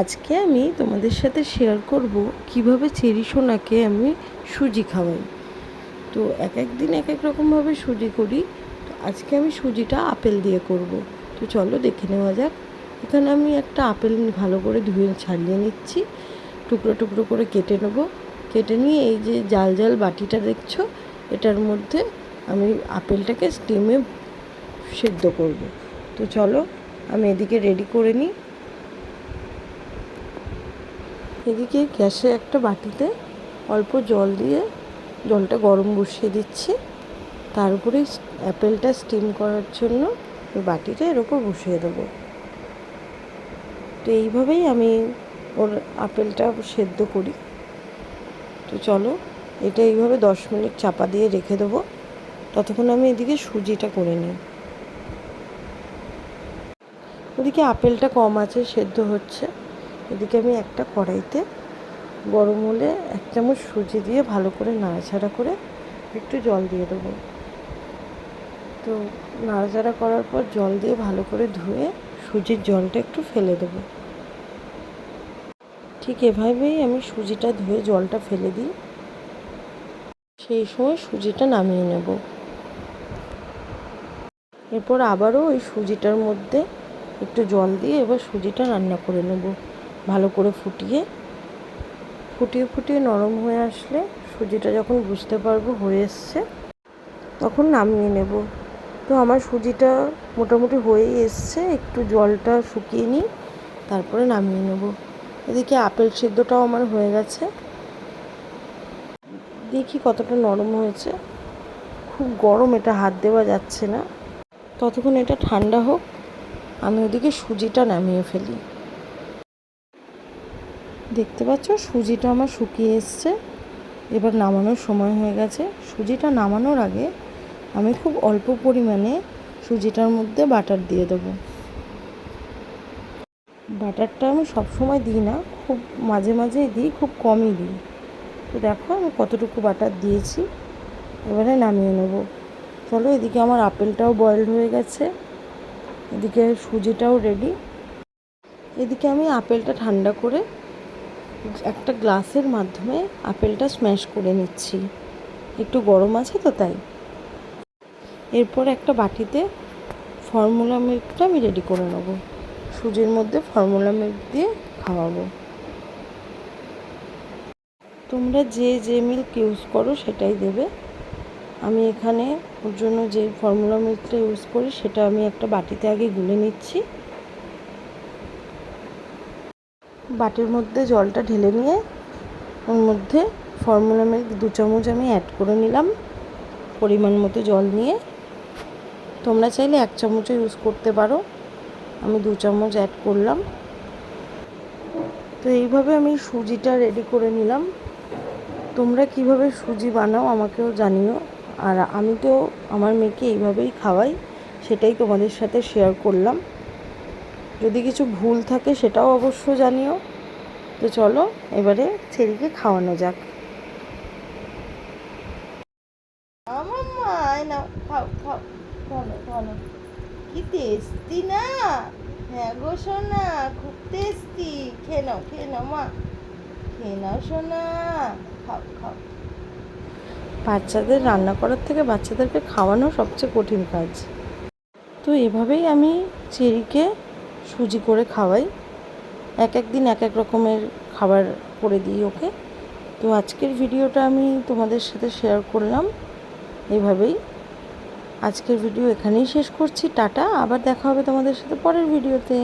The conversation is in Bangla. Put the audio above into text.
আজকে আমি তোমাদের সাথে শেয়ার করব কীভাবে চেরি সোনাকে আমি সুজি খাওয়াই। তো এক এক দিন এক এক রকমভাবে সুজি করি। তো আজকে আমি সুজিটা আপেল দিয়ে করব। তো চলো দেখে নেওয়া যাক। এখানে আমি একটা আপেল ভালো করে ধুয়ে ছাড়িয়ে নিচ্ছি। টুকরো টুকরো করে কেটে নেব। কেটে নিয়ে এই যে জাল জাল বাটিটা দেখছ, এটার মধ্যে আমি আপেলটাকে স্টিমে সেদ্ধ করব। তো চলো আমি এদিকে রেডি করে নিই। এদিকে গ্যাসে একটা বাটিতে অল্প জল দিয়ে জলটা গরম বসিয়ে দিচ্ছি। তার উপরে অ্যাপেলটা স্টিম করার জন্য ওই বাটিটা এর ওপর বসিয়ে দেবো। তো এইভাবেই আমি ওর আপেলটা সেদ্ধ করি। তো চলো, এটা এইভাবে দশ মিনিট চাপা দিয়ে রেখে দেবো। ততক্ষণ আমি এদিকে সুজিটা করে নিই। ওদিকে আপেলটা কম আছে, সেদ্ধ হচ্ছে। এদিকে আমি একটা কড়াইতে গরম হলে এক চামচ সুজি দিয়ে ভালো করে নাড়াচাড়া করে একটু জল দিয়ে দেবো। তো নাড়াচাড়া করার পর জল দিয়ে ভালো করে ধুয়ে সুজির জলটা একটু ফেলে দেবো। ঠিক এভাবেই আমি সুজিটা ধুয়ে জলটা ফেলে দিই। সেই সময় সুজিটা নামিয়ে নেব। এরপর আবারও ওই সুজিটার মধ্যে একটু জল দিয়ে এবার সুজিটা রান্না করে নেব। ভালো করে ফুটিয়ে ফুটিয়ে ফুটিয়ে নরম হয়ে আসলে সুজিটা যখন বুঝতে পারব হয়ে এসছে, তখন নামিয়ে নেব। তো আমার সুজিটা মোটামুটি হয়েই এসছে, একটু জলটা শুকিয়ে নিই, তারপরে নামিয়ে নেব। এদিকে আপেল সিদ্ধটাও আমার হয়ে গেছে। দেখি কতটা নরম হয়েছে। খুব গরম এটা হাত দেওয়া যাচ্ছে না। ততক্ষণ এটা ঠান্ডা হোক, আমি ওদিকে সুজিটা নামিয়ে ফেলি। দেখতে পাচ্ছ, সুজিটা আমার শুকিয়ে এসছে। এবার নামানোর সময় হয়ে গেছে। সুজিটা নামানোর আগে আমি খুব অল্প পরিমাণে সুজিটার মধ্যে বাটার দিয়ে দেবো। বাটারটা আমি সব সময় দিই না, খুব মাঝে মাঝেই দিই, খুব কমই দিই। তো দেখো আমি কতটুকু বাটার দিয়েছি, এবারে নামিয়ে নেব। চলো এদিকে আমার আপেলটাও বয়েলড হয়ে গেছে, এদিকে সুজিটাও রেডি এদিকে আমি আপেলটা ঠান্ডা করে একটা গ্লাসের মাধ্যমে আপেলটা স্ম্যাশ করে নিচ্ছি। একটু গরম আছে তো তাই। এরপর একটা বাটিতে ফর্মুলা মিল্কটা আমি রেডি করে নেব। সুজির মধ্যে ফর্মুলা মিল্ক দিয়ে খাওয়াবো। তোমরা যে যে মিল্ক ইউজ করো সেটাই দেবে। আমি এখানে ওর জন্য যে ফর্মুলা মিল্কটা ইউজ করি সেটা আমি একটা বাটিতে আগে গুলে নিচ্ছি। বাটির মধ্যে জলটা ঢেলে নিয়ে ওর মধ্যে ফর্মুলা মিল্ক দু চামচ আমি অ্যাড করে নিলাম, পরিমাণ মতো জল নিয়ে। তোমরা চাইলে এক চামচও ইউজ করতে পারো, আমি দু চামচ অ্যাড করলাম। তো এইভাবে আমি সুজিটা রেডি করে নিলাম। তোমরা কীভাবে সুজি বানাও আমাকেও জানিও, আর আমি তো আমার মেয়েকে এইভাবেই খাওয়াই, সেটাই তোমাদের সাথে শেয়ার করলাম। যদি কিছু ভুল থাকে সেটাও অবশ্য জানিও। তো চলো এবারে ছেড়িকে খাওয়ানো যাক। কি টেস্টি না? হ্যাঁ গো সোনা খুব টেস্টি খেয়ে নাও খেয়ে নাও মা। খেয়ে নাও সোনা খাও খাও। বাচ্চাদের রান্না করার থেকে বাচ্চাদেরকে খাওয়ানো সবচেয়ে কঠিন কাজ। তো এভাবেই আমি চেরিকে সুজি করে খাওয়াই। এক এক দিন এক এক রকমের খাবার করে দিই ওকে। তো আজকের ভিডিওটা আমি তোমাদের সাথে শেয়ার করলাম এভাবেই। আজকের ভিডিও এখানেই শেষ করছি। টাটা, আবার দেখা হবে তোমাদের সাথে পরের ভিডিওতে